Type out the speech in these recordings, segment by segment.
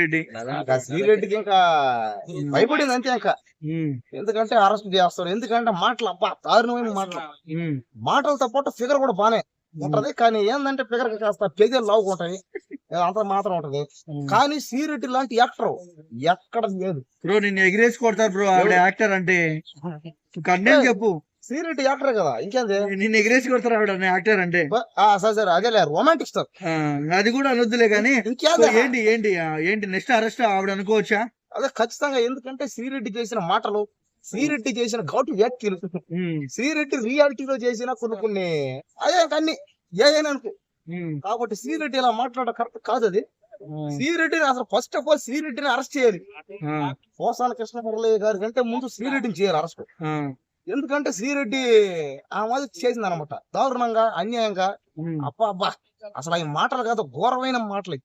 రెడ్డి. ఇంకా శ్రీరెడ్డికి ఇంకా భయపడింది అంతే ఇంకా. ఎందుకంటే అరెస్ట్ చేస్తారు. ఎందుకంటే మాటలు అబ్బా దారుణమైన మాటలు. మాటలతో పాటు ఫిగర్ కూడా బానే ఉంటది. కానీ ఏంటంటే ఫిగర్ కాస్త పెద్దలు లావుగా ఉంటది. అంత మాత్రం ఉంటది. కానీ శ్రీరెడ్డి లాంటి యాక్టర్ ఎక్కడ లేదు. బ్రో నిన్ను ఎగిరేసి కొడతారు బ్రో ఆవిడ యాక్టర్ అంటే. కంటెంట్ చెప్పు. శ్రీరెడ్డి యాక్టర్ కదా ఇంకేంది? నిన్ను ఎగిరేసి కొడతారు ఆవిడ యాక్టర్ అంటే? సరే సరే అదేలే రొమాంటిక్ స్టార్ అది కూడా అనొద్దులే కానీ ఏంటి ఏంటి ఏంటి నెక్స్ట్ అరెస్ట్ ఆవిడ అనుకోవచ్చా? అదే ఖచ్చితంగా ఎందుకంటే శ్రీరెడ్డి చేసిన మాటలు శ్రీరెడ్డి చేసిన ఘాటు వ్యాఖ్యలు శ్రీరెడ్డి రియాలిటీలో చేసిన కొన్ని కొన్ని అదే అన్ని ఏ అనుకో. కాబట్టి శ్రీరెడ్డి ఇలా మాట్లాడడం కరెక్ట్ కాదు అది. ఉమ్, శ్రీరెడ్డిని అసలు ఫస్ట్ ఆఫ్ ఆల్ శ్రీరెడ్డిని అరెస్ట్ చేయాలి. పోసాల కృష్ణ మురళి గారి కంటే ముందు శ్రీరెడ్డిని చేయాలి అరెస్ట్ ఎందుకంటే శ్రీరెడ్డి ఆ మాది చేసింది అనమాట దారుణంగా అన్యాయంగా. అబ్బా అబ్బా అసలు ఆయన మాటలు కాదు ఘోరమైన మాటలు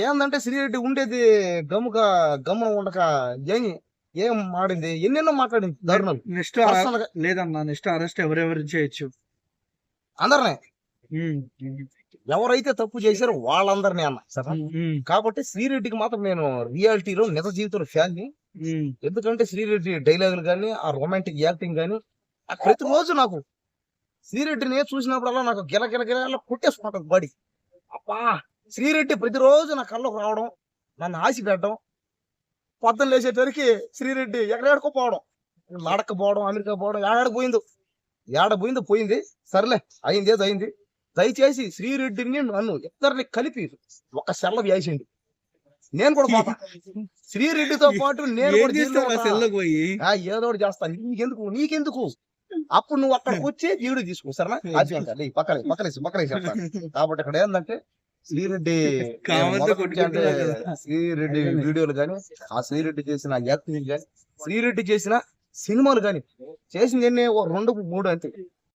ఏందంటే శ్రీరెడ్డి ఉండేది గమ్ముగా గమ్మున ఉండక ఏం ఏం మాడింది ఎన్నెన్నో మాట్లాడింది దారుణాలు. నెక్స్ట్ లేదన్నా నెక్స్ట్ అరెస్ట్ ఎవరెవరు చేయొచ్చు? అందరినీ. ఎవరైతే తప్పు చేశారో వాళ్ళందరినీ అన్న సరే కాబట్టి శ్రీరెడ్డికి మాత్రం నేను రియాలిటీలో నిజ జీవితంలో ఫ్యాన్ ఉమ్, ఎందుకంటే శ్రీరెడ్డి డైలాగులు కానీ ఆ రొమాంటిక్ యాక్టింగ్ కానీ ప్రతిరోజు నాకు శ్రీరెడ్డిని చూసినప్పుడల్లా నాకు గిల గిల గిల కొట్టేసుకుంటుంది బాడీ. అబ్బా! శ్రీరెడ్డి ప్రతిరోజు నా కళ్ళకు రావడం నన్ను ఆశ పెట్టడం పొద్దున లేచేసరికి శ్రీరెడ్డి ఎక్కడెక్కడికో పోవడం. లడక్క పోవడం అమెరికా పోవడం ఏడాడ పోయిందో. ఏడ పోయిందో పోయింది. సర్లే అయింది ఏదో అయింది. దయచేసి శ్రీరెడ్డిని నన్ను ఇద్దరిని కలిపి ఒక సెల్ల వేసిండు నేను కూడా పోతా. శ్రీరెడ్డితో పాటు నేను కూడా పోయి? ఏదో ఒకటి చేస్తాను నీకెందుకు? నీకెందుకు? అప్పుడు నువ్వు అక్కడికి వచ్చి వీడియో తీసుకో సరేనా? అది పక్కనే పక్కనేసి కాబట్టి ఇక్కడ ఏంటంటే శ్రీరెడ్డి. శ్రీరెడ్డి వీడియోలు కానీ ఆ శ్రీరెడ్డి చేసిన యాక్టింగ్ కానీ శ్రీరెడ్డి చేసిన సినిమాలు కానీ చేసింది ఎన్ని? రెండు మూడు అంతే.